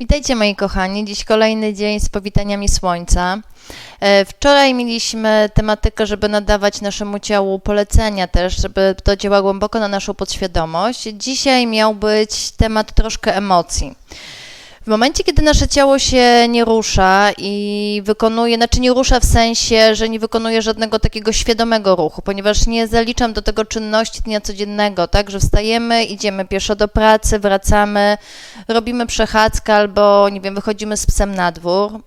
Witajcie moi kochani, dziś kolejny dzień z powitaniami słońca. E, Wczoraj mieliśmy tematykę, żeby nadawać naszemu ciału polecenia też, żeby to działało głęboko na naszą podświadomość. Dzisiaj miał być temat troszkę emocji. W momencie, kiedy nasze ciało się nie rusza i wykonuje, znaczy nie rusza w sensie, że nie wykonuje żadnego takiego świadomego ruchu, ponieważ nie zaliczam do tego czynności dnia codziennego, tak, że wstajemy, idziemy pieszo do pracy, wracamy, robimy przechadzkę albo, nie wiem, wychodzimy z psem na dwór,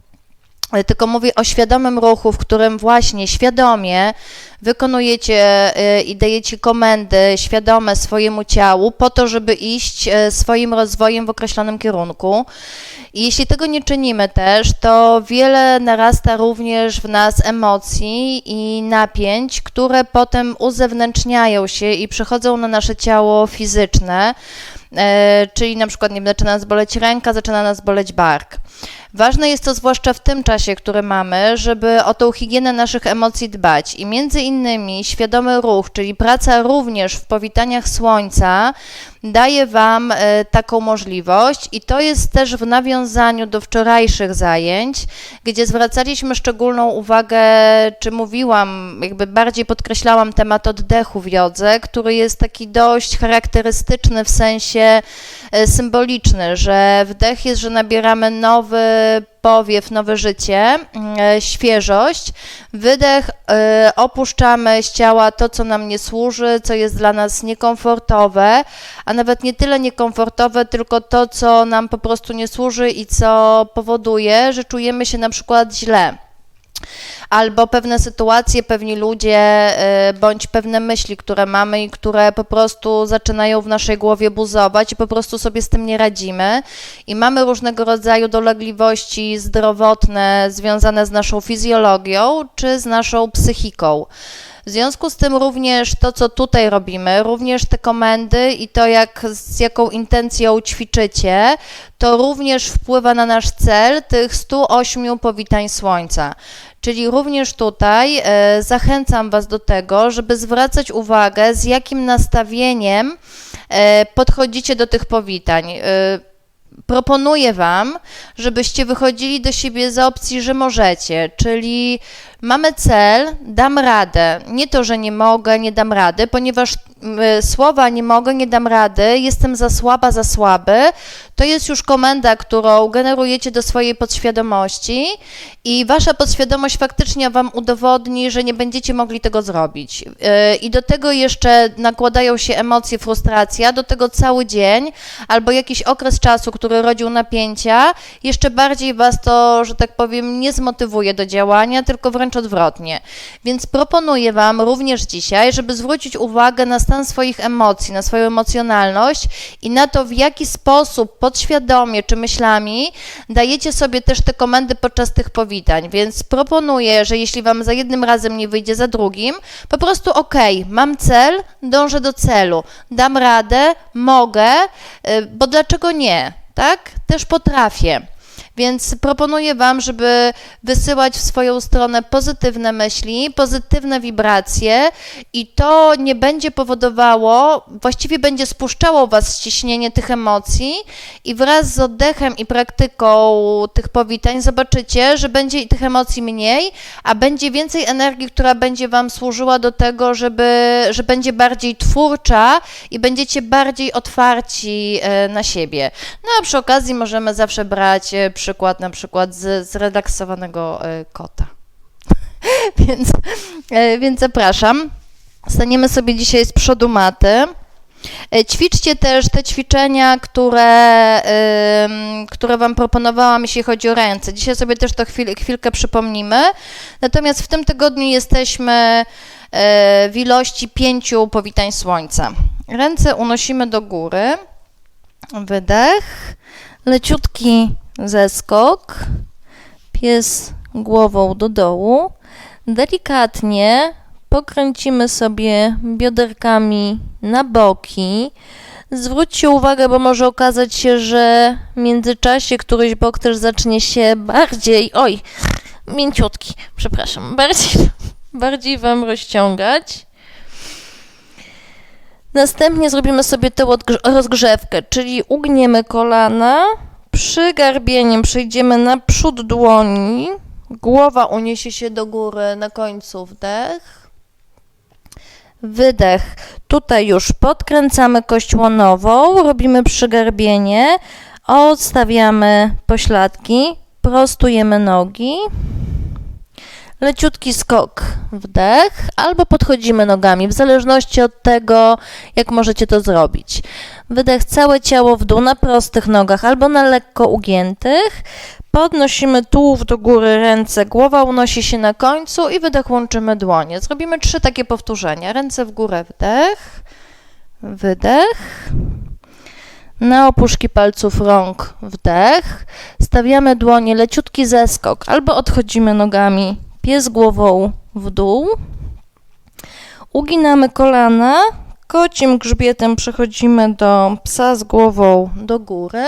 tylko mówię o świadomym ruchu, w którym właśnie świadomie wykonujecie y, i dajecie komendy świadome swojemu ciału po to, żeby iść y, swoim rozwojem w określonym kierunku. I jeśli tego nie czynimy też, to wiele narasta również w nas emocji i napięć, które potem uzewnętrzniają się i przechodzą na nasze ciało fizyczne, czyli na przykład nie wiem, zaczyna nas boleć ręka, zaczyna nas boleć bark. Ważne jest to zwłaszcza w tym czasie, który mamy, żeby o tą higienę naszych emocji dbać. I między innymi świadomy ruch, czyli praca również w powitaniach słońca, daje Wam e, taką możliwość i to jest też w nawiązaniu do wczorajszych zajęć, gdzie zwracaliśmy szczególną uwagę, czy mówiłam, jakby bardziej podkreślałam temat oddechu w jodze, który jest taki dość charakterystyczny w sensie e, symboliczny, że wdech jest, że nabieramy nowy powiew, nowe życie, e, świeżość. Wydech, e, opuszczamy z ciała to, co nam nie służy, co jest dla nas niekomfortowe, a nawet nie tyle niekomfortowe, tylko to, co nam po prostu nie służy i co powoduje, że czujemy się na przykład źle albo pewne sytuacje, pewni ludzie, y, bądź pewne myśli, które mamy i które po prostu zaczynają w naszej głowie buzować i po prostu sobie z tym nie radzimy. I mamy różnego rodzaju dolegliwości zdrowotne związane z naszą fizjologią czy z naszą psychiką. W związku z tym również to, co tutaj robimy, również te komendy i to, jak, z jaką intencją ćwiczycie, to również wpływa na nasz cel tych 108 powitań słońca. Czyli również tutaj e, zachęcam Was do tego, żeby zwracać uwagę, z jakim nastawieniem e, podchodzicie do tych powitań. Proponuję Wam, żebyście wychodzili do siebie z opcji, że możecie, czyli mamy cel, dam radę. Nie to, że nie mogę, nie dam rady, ponieważ słowa nie mogę, nie dam rady, jestem za słaba, za słaby, to jest już komenda, którą generujecie do swojej podświadomości i wasza podświadomość faktycznie wam udowodni, że nie będziecie mogli tego zrobić. Yy, I do tego jeszcze nakładają się emocje, frustracja, do tego cały dzień albo jakiś okres czasu, który rodził napięcia, jeszcze bardziej was to, że tak powiem, nie zmotywuje do działania, tylko wręcz odwrotnie. Więc proponuję wam również dzisiaj, żeby zwrócić uwagę na stan swoich emocji, na swoją emocjonalność i na to, w jaki sposób podświadomie czy myślami dajecie sobie też te komendy podczas tych powitań. Więc proponuję, że jeśli Wam za jednym razem nie wyjdzie, za drugim, po prostu ok, mam cel, dążę do celu, dam radę, mogę, y, bo dlaczego nie? Tak? Też potrafię. Więc proponuję Wam, żeby wysyłać w swoją stronę pozytywne myśli, pozytywne wibracje i to nie będzie powodowało, właściwie będzie spuszczało Was ściśnienie tych emocji i wraz z oddechem i praktyką tych powitań zobaczycie, że będzie tych emocji mniej, a będzie więcej energii, która będzie Wam służyła do tego, żeby, że będzie bardziej twórcza i będziecie bardziej otwarci e, na siebie. No a przy okazji możemy zawsze brać e, przykład na przykład z zrelaksowanego e, kota. więc, e, więc zapraszam. Staniemy sobie dzisiaj z przodu maty. E, ćwiczcie też te ćwiczenia, które, które Wam proponowałam, jeśli chodzi o ręce. Dzisiaj sobie też to chwil, chwilkę przypomnimy. Natomiast w tym tygodniu jesteśmy w ilości pięciu powitań słońca. Ręce unosimy do góry. Wydech. Leciutki zeskok, pies głową do dołu. Delikatnie pokręcimy sobie bioderkami na boki. Zwróćcie uwagę, bo może okazać się, że w międzyczasie któryś bok też zacznie się bardziej, oj, mięciutki, przepraszam, bardziej, bardziej Wam rozciągać. Następnie zrobimy sobie tę rozgrzewkę, czyli ugniemy kolana, Przygarbieniem przejdziemy na przód dłoni. Głowa uniesie się do góry, na końcu wdech. Wydech. Tutaj już podkręcamy kość łonową, robimy przygarbienie, odstawiamy pośladki, prostujemy nogi. Leciutki skok, wdech, albo podchodzimy nogami, w zależności od tego, jak możecie to zrobić. Wydech, całe ciało w dół na prostych nogach albo na lekko ugiętych. Podnosimy tułów do góry, ręce, głowa unosi się na końcu i wydech łączymy dłonie. Zrobimy trzy takie powtórzenia. Ręce w górę, wdech, wydech. Na opuszki palców rąk wdech. Stawiamy dłonie, leciutki zeskok, albo odchodzimy nogami, pies głową w dół. Uginamy kolana, kocim grzbietem przechodzimy do psa z głową do góry.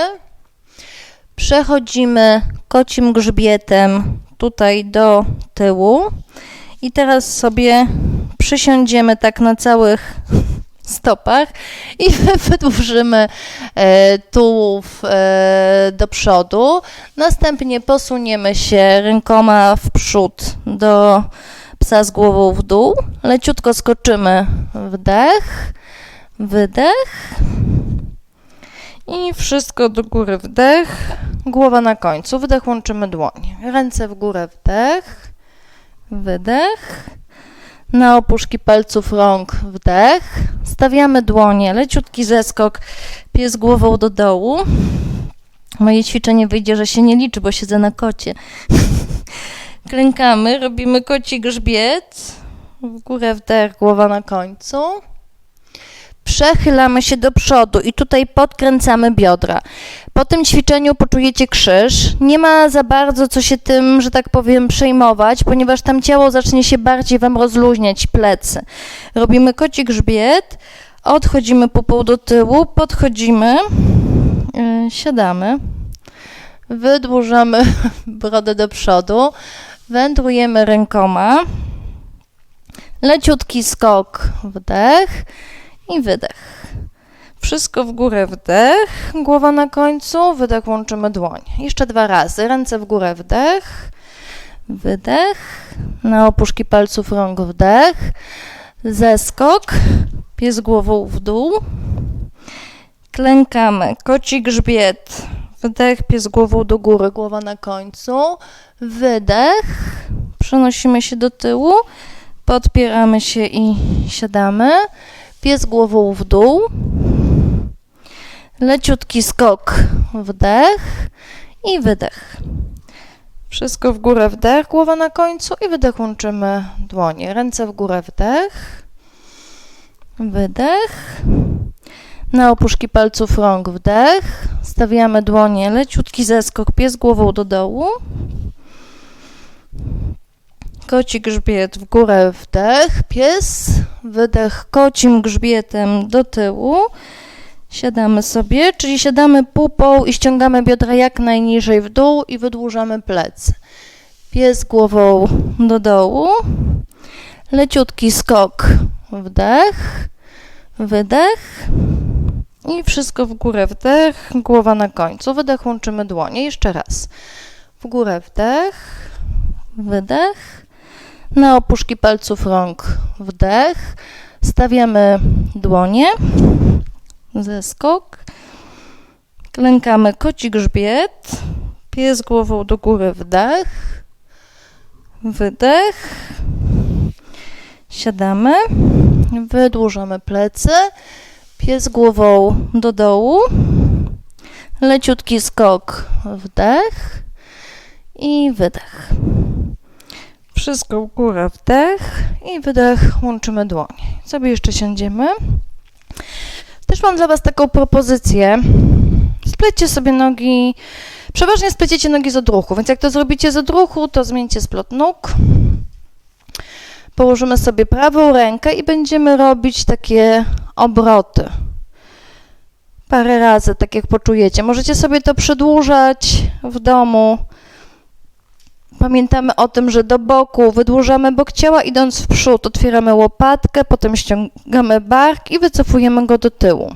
Przechodzimy kocim grzbietem tutaj do tyłu. I teraz sobie przysiądziemy tak na całych stopach I wydłużymy e, tułów e, do przodu. Następnie posuniemy się rękoma w przód do psa z głową w dół. Leciutko skoczymy. Wdech, wydech. I wszystko do góry wdech. Głowa na końcu. Wdech łączymy dłonie. Ręce w górę, wdech. Wydech. Na opuszki palców rąk wdech. Stawiamy dłonie, leciutki zeskok, pies głową do dołu. Moje ćwiczenie wyjdzie, że się nie liczy, bo siedzę na kocie. Klękamy, robimy koci grzbiet. W górę wdech, głowa na końcu. Przechylamy się do przodu i tutaj podkręcamy biodra. Po tym ćwiczeniu poczujecie krzyż. Nie ma za bardzo co się tym, że tak powiem, przejmować, ponieważ tam ciało zacznie się bardziej Wam rozluźniać, plecy. Robimy koci grzbiet, odchodzimy pupą do tyłu, podchodzimy, yy, siadamy. Wydłużamy brodę do przodu. Wędrujemy rękoma. Leciutki skok, wdech i wydech. Wszystko w górę, wdech, Głowa na końcu. Wydech łączymy dłonie. Jeszcze dwa razy. Ręce w górę, wdech. wydech. Na opuszki palców rąk wdech. Zeskok, pies głową w dół. Klękamy, koci grzbiet. Wdech, pies głową do góry, Głowa na końcu. Wydech. Przenosimy się do tyłu, podpieramy się i siadamy. Pies głową w dół. Leciutki skok, wdech i wydech. Wszystko w górę, wdech, Głowa na końcu i wydech łączymy dłonie. Ręce w górę, wdech. wydech. Na opuszki palców rąk wdech. Stawiamy dłonie, leciutki zeskok, pies głową do dołu. Koci grzbiet w górę, wdech, pies, wydech kocim grzbietem do tyłu. Siadamy sobie, czyli siadamy pupą i ściągamy biodra jak najniżej w dół i wydłużamy plecy. Pies głową do dołu. Leciutki skok, wdech, wydech. I wszystko w górę, wdech, głowa na końcu. Wydech, łączymy dłonie. Jeszcze raz. W górę, wdech, wydech. Na opuszki palców rąk, wdech. Stawiamy dłonie, zeskok. Klękamy koci grzbiet. Pies głową do góry, wdech, wydech. Siadamy. Wydłużamy plecy. Pies głową do dołu. Leciutki skok, wdech i wydech. Wszystko w górę, wdech i wydech, łączymy dłonie. Sobie jeszcze siądziemy. Też mam dla Was taką propozycję. Splećcie sobie nogi, przeważnie spleciecie nogi z odruchu, więc jak to zrobicie z odruchu, to zmieńcie splot nóg. Położymy sobie prawą rękę i będziemy robić takie obroty. Parę razy, tak jak poczujecie. Możecie sobie to przedłużać w domu. Pamiętamy o tym, że do boku wydłużamy bok ciała, idąc w przód, otwieramy łopatkę, potem ściągamy bark i wycofujemy go do tyłu.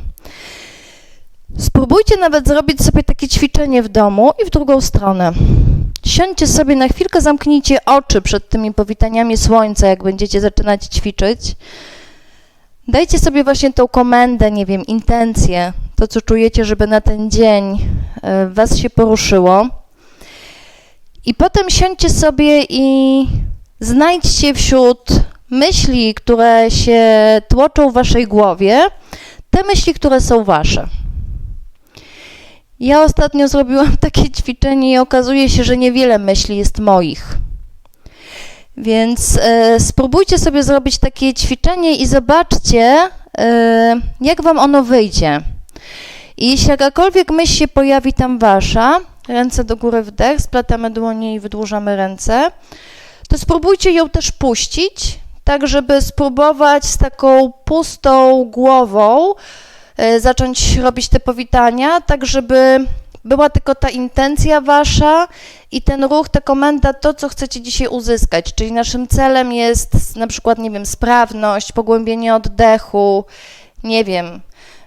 Spróbujcie nawet zrobić sobie takie ćwiczenie w domu i w drugą stronę. Siądźcie sobie na chwilkę, zamknijcie oczy przed tymi powitaniami słońca, jak będziecie zaczynać ćwiczyć. Dajcie sobie właśnie tą komendę, nie wiem, intencję, to co czujecie, żeby na ten dzień e, was się poruszyło. I potem siądźcie sobie i znajdźcie wśród myśli, które się tłoczą w waszej głowie, te myśli, które są wasze. Ja ostatnio zrobiłam takie ćwiczenie i okazuje się, że niewiele myśli jest moich. Więc e, spróbujcie sobie zrobić takie ćwiczenie i zobaczcie, e, jak wam ono wyjdzie. I jeśli jakakolwiek myśl się pojawi tam wasza, ręce do góry wdech, splatamy dłonie i wydłużamy ręce, to spróbujcie ją też puścić, tak żeby spróbować z taką pustą głową e, zacząć robić te powitania, tak żeby była tylko ta intencja wasza i ten ruch, ta komenda, to co chcecie dzisiaj uzyskać. Czyli naszym celem jest na przykład, nie wiem, sprawność, pogłębienie oddechu, nie wiem,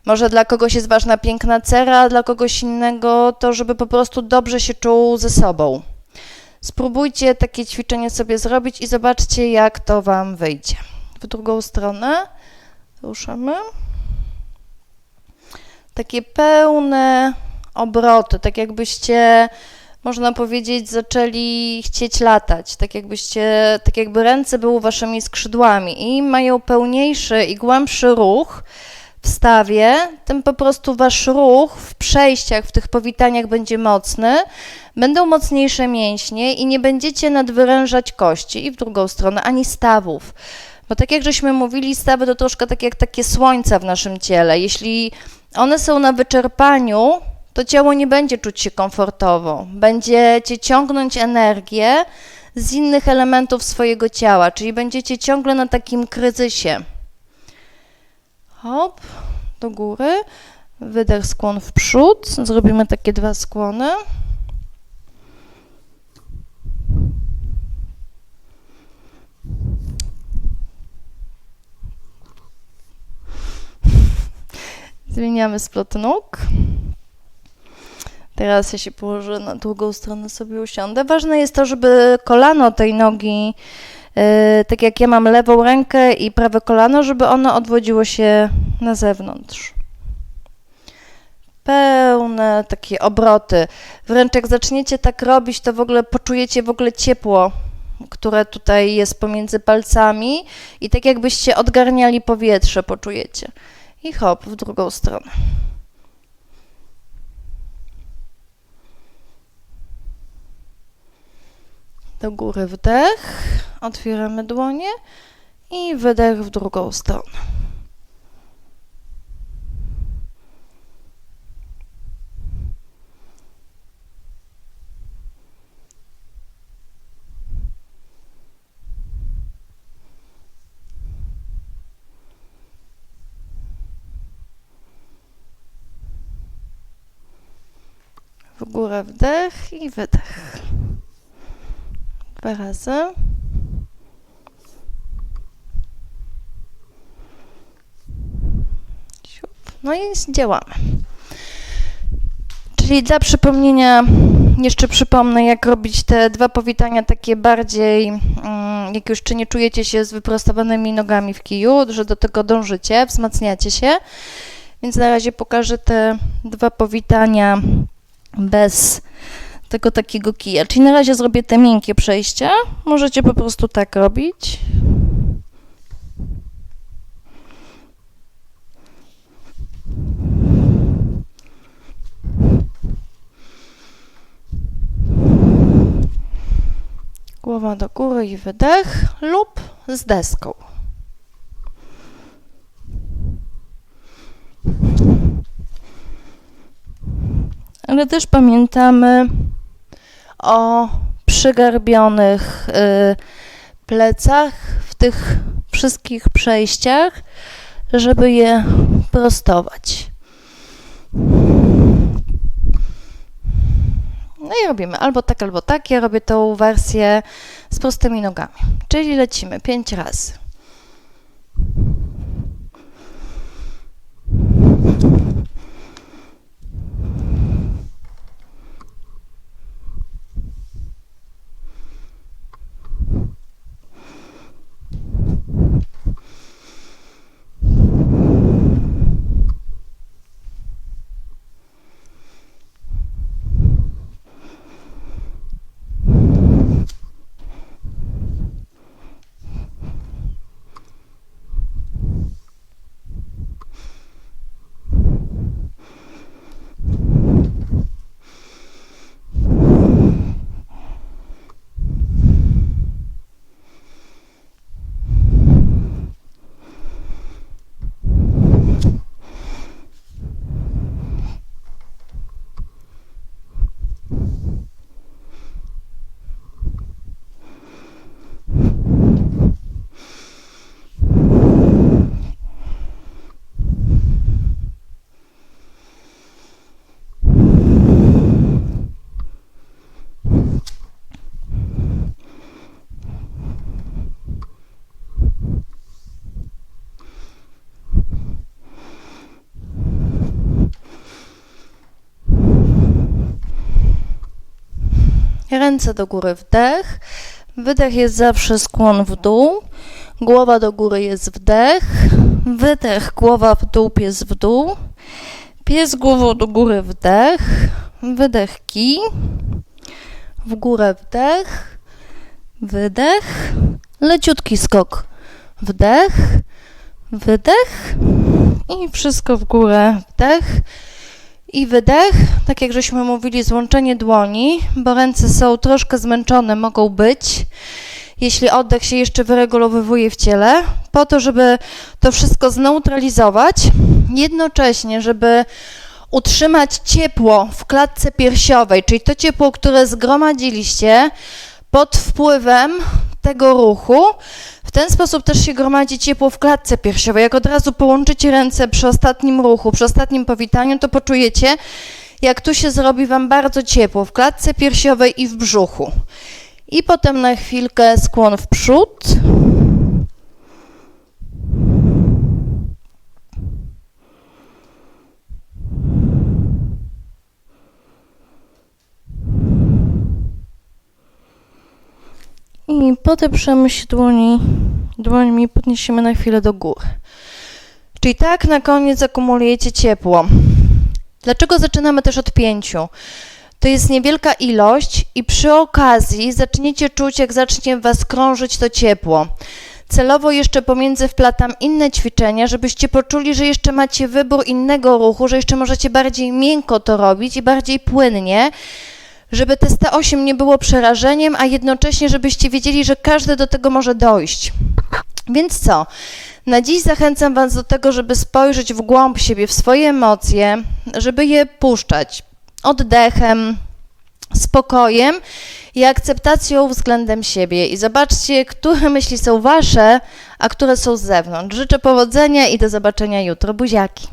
może dla kogoś jest ważna piękna cera, a dla kogoś innego to, żeby po prostu dobrze się czuł ze sobą. Spróbujcie takie ćwiczenie sobie zrobić i zobaczcie, jak to Wam wyjdzie. W drugą stronę ruszamy. Takie pełne obroty, tak jakbyście, można powiedzieć, zaczęli chcieć latać, tak jakbyście, tak jakby ręce były waszymi skrzydłami i mają pełniejszy i głębszy ruch w stawie, tym po prostu wasz ruch w przejściach, w tych powitaniach będzie mocny, będą mocniejsze mięśnie i nie będziecie nadwyrężać kości i w drugą stronę, ani stawów. Bo tak jak żeśmy mówili, stawy to troszkę tak jak takie słońca w naszym ciele. Jeśli one są na wyczerpaniu, to ciało nie będzie czuć się komfortowo. Będziecie ciągnąć energię z innych elementów swojego ciała, czyli będziecie ciągle na takim kryzysie. Hop, do góry. Wydech, skłon w przód. Zrobimy takie dwa skłony. Zmieniamy splot nóg. Teraz ja się położę na drugą stronę, sobie usiądę. Ważne jest to, żeby kolano tej nogi, tak jak ja mam lewą rękę i prawe kolano, żeby ono odwodziło się na zewnątrz. Pełne takie obroty. Wręcz jak zaczniecie tak robić, to w ogóle poczujecie w ogóle ciepło, które tutaj jest pomiędzy palcami i tak jakbyście odgarniali powietrze, poczujecie. I hop, w drugą stronę. Do góry wdech, otwieramy dłonie i wydech w drugą stronę. W górę wdech i wydech. Dwa razy. No i działamy. Czyli dla przypomnienia, jeszcze przypomnę, jak robić te dwa powitania takie bardziej, mm, jak już czy nie czujecie się z wyprostowanymi nogami w kiju, że do tego dążycie, wzmacniacie się. Więc na razie pokażę te dwa powitania bez tego takiego kija. Czyli na razie zrobię te miękkie przejścia. Możecie po prostu tak robić. Głowa do góry i wydech lub z deską. ale też pamiętamy o przygarbionych y, plecach w tych wszystkich przejściach, żeby je prostować. No i robimy albo tak, albo tak. Ja robię tą wersję z prostymi nogami. Czyli lecimy pięć razy. Ręce do góry, wdech. Wydech jest zawsze skłon w dół. Głowa do góry jest wdech. Wydech, głowa w dół, pies w dół. Pies głową do góry, wdech. Wydech, kij. W górę, wdech. Wydech. Leciutki skok. Wdech. Wydech. I wszystko w górę. Wdech i wydech. Tak jak żeśmy mówili, złączenie dłoni, bo ręce są troszkę zmęczone, mogą być. Jeśli oddech się jeszcze wyregulowywuje w ciele, po to, żeby to wszystko zneutralizować, jednocześnie, żeby utrzymać ciepło w klatce piersiowej, czyli to ciepło, które zgromadziliście pod wpływem tego ruchu. W ten sposób też się gromadzi ciepło w klatce piersiowej. Jak od razu połączycie ręce przy ostatnim ruchu, przy ostatnim powitaniu, to poczujecie, jak tu się zrobi Wam bardzo ciepło w klatce piersiowej i w brzuchu. I potem na chwilkę skłon w przód. Podeprzymy się dłoni, dłońmi podniesiemy na chwilę do góry. Czyli tak na koniec akumulujecie ciepło. Dlaczego zaczynamy też od pięciu? To jest niewielka ilość i przy okazji zaczniecie czuć, jak zacznie Was krążyć to ciepło. Celowo jeszcze pomiędzy wplatam inne ćwiczenia, żebyście poczuli, że jeszcze macie wybór innego ruchu, że jeszcze możecie bardziej miękko to robić i bardziej płynnie, żeby te 108 nie było przerażeniem, a jednocześnie, żebyście wiedzieli, że każdy do tego może dojść. Więc co? Na dziś zachęcam Was do tego, żeby spojrzeć w głąb siebie, w swoje emocje, żeby je puszczać oddechem, spokojem i akceptacją względem siebie. I zobaczcie, które myśli są Wasze, a które są z zewnątrz. Życzę powodzenia i do zobaczenia jutro. Buziaki.